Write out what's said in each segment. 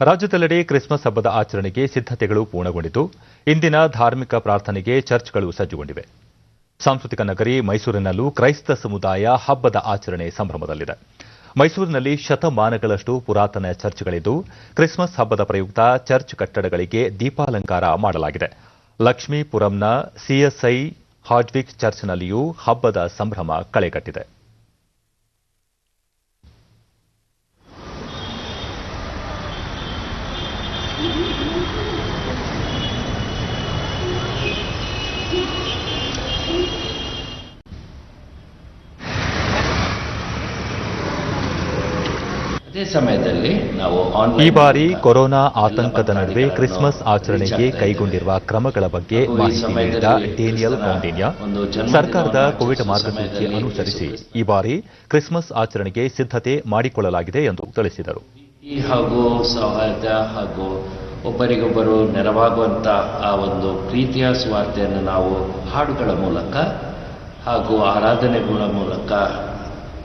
ರಾಜ್ಯದೆಲ್ಲೆಡೆ ಕ್ರಿಸ್ಮಸ್ ಹಬ್ಬದ ಆಚರಣೆಗೆ ಸಿದ್ಧತೆಗಳು ಪೂರ್ಣಗೊಂಡಿದ್ದು, ಇಂದಿನ ಧಾರ್ಮಿಕ ಪ್ರಾರ್ಥನೆಗೆ ಚರ್ಚ್ಗಳು ಸಜ್ಜುಗೊಂಡಿವೆ. ಸಾಂಸ್ಕೃತಿಕ ನಗರಿ ಮೈಸೂರಿನಲ್ಲೂ ಕ್ರೈಸ್ತ ಸಮುದಾಯ ಹಬ್ಬದ ಆಚರಣೆ ಸಂಭ್ರಮದಲ್ಲಿದೆ. ಮೈಸೂರಿನಲ್ಲಿ ಶತಮಾನಗಳಷ್ಟು ಪುರಾತನ ಚರ್ಚ್ಗಳಿದ್ದು, ಕ್ರಿಸ್ಮಸ್ ಹಬ್ಬದ ಪ್ರಯುಕ್ತ ಚರ್ಚ್ ಕಟ್ಟಡಗಳಿಗೆ ದೀಪಾಲಂಕಾರ ಮಾಡಲಾಗಿದೆ. ಲಕ್ಷ್ಮೀಪುರಂನ ಸಿಎಸ್ಐ ಹಾಜ್ವಿಕ್ ಚರ್ಚ್ನಲ್ಲಿಯೂ ಹಬ್ಬದ ಸಂಭ್ರಮ ಕಳೆಗಟ್ಟಿದೆ. ಸಮಯದಲ್ಲಿ ನಾವು ಈ ಬಾರಿ ಕೊರೋನಾ ಆತಂಕದ ನಡುವೆ ಕ್ರಿಸ್ಮಸ್ ಆಚರಣೆಗೆ ಕೈಗೊಂಡಿರುವ ಕ್ರಮಗಳ ಬಗ್ಗೆ ಮಾಹಿತಿ ನೀಡಿದ ಡೇನಿಯಲ್ ಕೌಂಡಿನ್ಯ ಸರ್ಕಾರದ ಕೋವಿಡ್ ಮಾರ್ಗಸೂಚಿ ಅನುಸರಿಸಿ ಈ ಬಾರಿ ಕ್ರಿಸ್ಮಸ್ ಆಚರಣೆಗೆ ಸಿದ್ಧತೆ ಮಾಡಿಕೊಳ್ಳಲಾಗಿದೆ ಎಂದು ತಿಳಿಸಿದರು. ಈ ಹಾಗೂ ಸೌಹಾರ್ದ ಹಾಗೂ ಒಬ್ಬರಿಗೊಬ್ಬರು ನೆರವಾಗುವಂಥ ಆ ಒಂದು ಪ್ರೀತಿಯ ಸ್ವಾರ್ಥೆಯನ್ನು ನಾವು ಹಾಡುಗಳ ಮೂಲಕ ಹಾಗೂ ಆರಾಧನೆಗಳ ಮೂಲಕ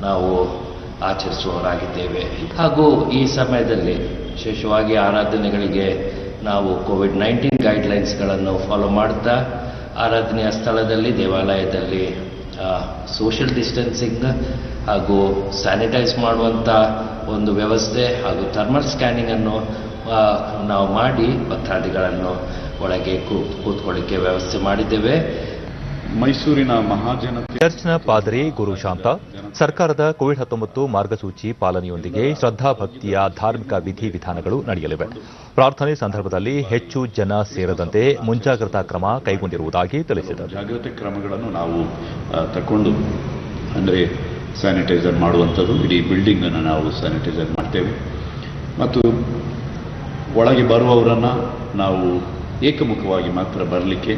ನಾವು ಆಚರಿಸುವವರಾಗಿದ್ದೇವೆ. ಹಾಗೂ ಈ ಸಮಯದಲ್ಲಿ ವಿಶೇಷವಾಗಿ ಆರಾಧನೆಗಳಿಗೆ ನಾವು ಕೋವಿಡ್ ನೈನ್ಟೀನ್ ಗೈಡ್ಲೈನ್ಸ್ಗಳನ್ನು ಫಾಲೋ ಮಾಡ್ತಾ, ಆರಾಧನೆಯ ಸ್ಥಳದಲ್ಲಿ, ದೇವಾಲಯದಲ್ಲಿ ಸೋಷಿಯಲ್ ಡಿಸ್ಟೆನ್ಸಿಂಗ್ ಹಾಗೂ ಸ್ಯಾನಿಟೈಸ್ ಮಾಡುವಂಥ ಒಂದು ವ್ಯವಸ್ಥೆ ಹಾಗೂ ಥರ್ಮಲ್ ಸ್ಕ್ಯಾನಿಂಗನ್ನು ನಾವು ಮಾಡಿ, ಭಕ್ತಾದಿಗಳನ್ನು ಒಳಗೆ ಕೂತ್ಕೊಳ್ಳಿಕ್ಕೆ ವ್ಯವಸ್ಥೆ ಮಾಡಿದ್ದೇವೆ. ಮೈಸೂರಿನ ಮಹಾಜನತೆ ಚರ್ಚ್ನ ಪಾದರಿ ಗುರು ಶಾಂತ ಸರ್ಕಾರದ ಕೋವಿಡ್ ಹತ್ತೊಂಬತ್ತು ಮಾರ್ಗಸೂಚಿ ಪಾಲನೆಯೊಂದಿಗೆ ಶ್ರದ್ಧಾಭಕ್ತಿಯ ಧಾರ್ಮಿಕ ವಿಧಿವಿಧಾನಗಳು ನಡೆಯಲಿವೆ. ಪ್ರಾರ್ಥನೆ ಸಂದರ್ಭದಲ್ಲಿ ಹೆಚ್ಚು ಜನ ಸೇರದಂತೆ ಮುಂಜಾಗ್ರತಾ ಕ್ರಮ ಕೈಗೊಂಡಿರುವುದಾಗಿ ತಿಳಿಸಿದರು. ಜಾಗೃತಿ ಕ್ರಮಗಳನ್ನು ನಾವು ತಕೊಂಡು ಅಂದರೆ ಸ್ಯಾನಿಟೈಸರ್ ಮಾಡುವಂಥದ್ದು ಇಡೀ ಬಿಲ್ಡಿಂಗ್ ಅನ್ನು ನಾವು ಸ್ಯಾನಿಟೈಸರ್ ಮಾಡ್ತೇವೆ. ಮತ್ತು ಒಳಗೆ ಬರುವವರನ್ನು ನಾವು ಏಕಮುಖವಾಗಿ ಮಾತ್ರ ಬರಲಿಕ್ಕೆ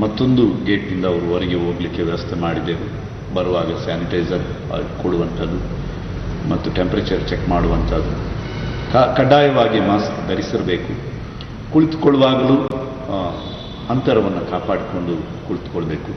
ಮತ್ತೊಂದು ಗೇಟ್ನಿಂದ ಅವರು ಹೊರಗೆ ಹೋಗಲಿಕ್ಕೆ ವ್ಯವಸ್ಥೆ ಮಾಡಿದ್ದೇವೆ ಬರುವಾಗ ಸ್ಯಾನಿಟೈಸರ್ ಕೊಡುವಂಥದ್ದು ಮತ್ತು ಟೆಂಪ್ರೇಚರ್ ಚೆಕ್ ಮಾಡುವಂಥದ್ದು. ಕಡ್ಡಾಯವಾಗಿ ಮಾಸ್ಕ್ ಧರಿಸಿರಬೇಕು. ಕುಳಿತುಕೊಳ್ಳುವಾಗಲೂ ಅಂತರವನ್ನು ಕಾಪಾಡಿಕೊಂಡು ಕುಳಿತುಕೊಳ್ಬೇಕು.